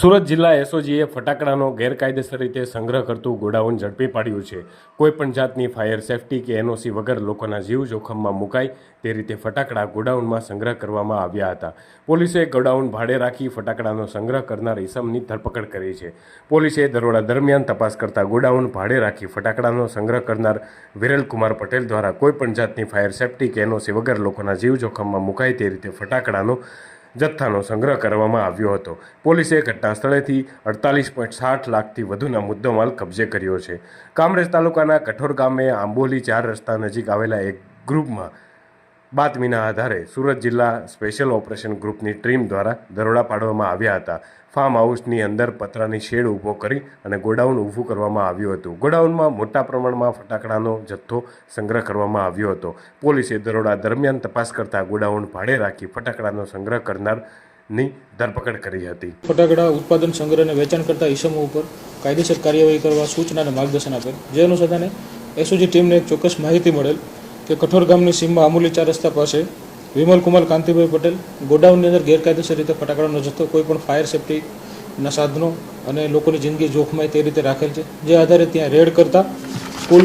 સુરત જિલ્લા એસઓજીએ ફટાકડાનો ગેરકાયદેસર રીતે સંગ્રહ કરતું ગોડાઉન ઝડપી પાડ્યું છે. કોઈપણ જાતની ફાયર સેફટી કે એનઓસી વગર લોકોના જીવ જોખમમાં મુકાય તે રીતે ફટાકડા ગોડાઉનમાં સંગ્રહ કરવામાં આવ્યા હતા. પોલીસે ગોડાઉન ભાડે રાખી ફટાકડાનો સંગ્રહ કરનાર ઇસમની ધરપકડ કરી છે. પોલીસે દરોડા દરમિયાન તપાસ કરતા ગોડાઉન ભાડે રાખી ફટાકડાનો સંગ્રહ કરનાર વિરલકુમાર પટેલ દ્વારા કોઈપણ જાતની ફાયર સેફટી કે એનઓસી વગર લોકોના જીવ જોખમમાં મુકાય તે રીતે ફટાકડાનો જથ્થાનો સંગ્રહ કરવામાં આવ્યો હતો. પોલીસે ઘટના સ્થળેથી અડતાલીસ પોઈન્ટ સાઠ લાખથી વધુના મુદ્દામાલ કબજે કર્યો છે. કામરેજ તાલુકાના કઠોર ગામે આંબોલી ચાર રસ્તા નજીક આવેલા એક ગ્રુપમાં બાતમીના આધારે સુરત જિલ્લા સ્પેશિયલ ઓપરેશન ગ્રુપની ટીમ દ્વારા દરોડા પાડવામાં આવ્યા હતા. ફાર્મ હાઉસની અંદર પતરાની શેડ ઊભો કરી અને ગોડાઉન ઊભું કરવામાં આવ્યું હતું. ગોડાઉનમાં મોટા પ્રમાણમાં ફટાકડાનો જથ્થો સંગ્રહ કરવામાં આવ્યો હતો. પોલીસે દરોડા દરમિયાન તપાસ કરતા ગોડાઉન ભાડે રાખી ફટાકડાનો સંગ્રહ કરનારની ધરપકડ કરી હતી. ફટાકડા ઉત્પાદન સંગ્રહ અને વેચાણ કરતા ઈસમો ઉપર કાયદેસર કાર્યવાહી કરવા સૂચના અને માર્ગદર્શન આપેલ. જે અનુસંધાને એસઓજી ટીમને એક ચોક્કસ માહિતી મળેલ કે કઠોર ગામની સીમમાં આમુલી ચાર રસ્તા પાસે વિમલ કુમાર કાંતિભાઈ પટેલ ગોડાઉનની અંદર ગેરકાયદેસર રીતે ફટાકડાનો જથ્થો, કોઈ પણ ફાયર સેફટીના સાધનો અને લોકોની જિંદગી જોખમાય તે રીતે રાખેલ છે. જે આધારે ત્યાં રેડ કરતા કુલ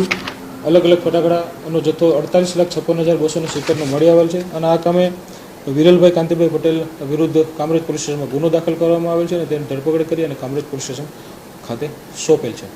અલગ અલગ ફટાકડાનો જથ્થો અડતાલીસ લાખ છપ્પન હજાર બસો ને સિત્તેરનો મળી આવેલ છે અને આ કામે વિરલભાઈ કાંતિભાઈ પટેલ વિરુદ્ધ કામરેજ પોલીસ સ્ટેશનમાં ગુનો દાખલ કરવામાં આવેલ છે અને તેની ધરપકડ કરી અને કામરેજ પોલીસ સ્ટેશન ખાતે સોંપેલ છે.